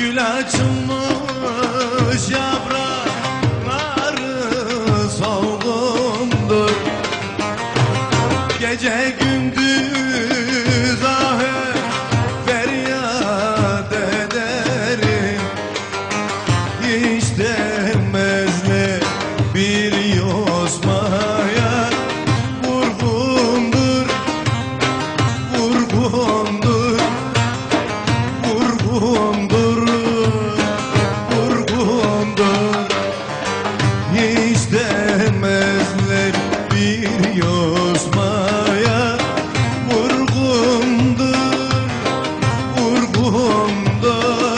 Gül açılmış yaprakları solgundur. Gece gündüz ah feryat ederim. İşte ruhumda.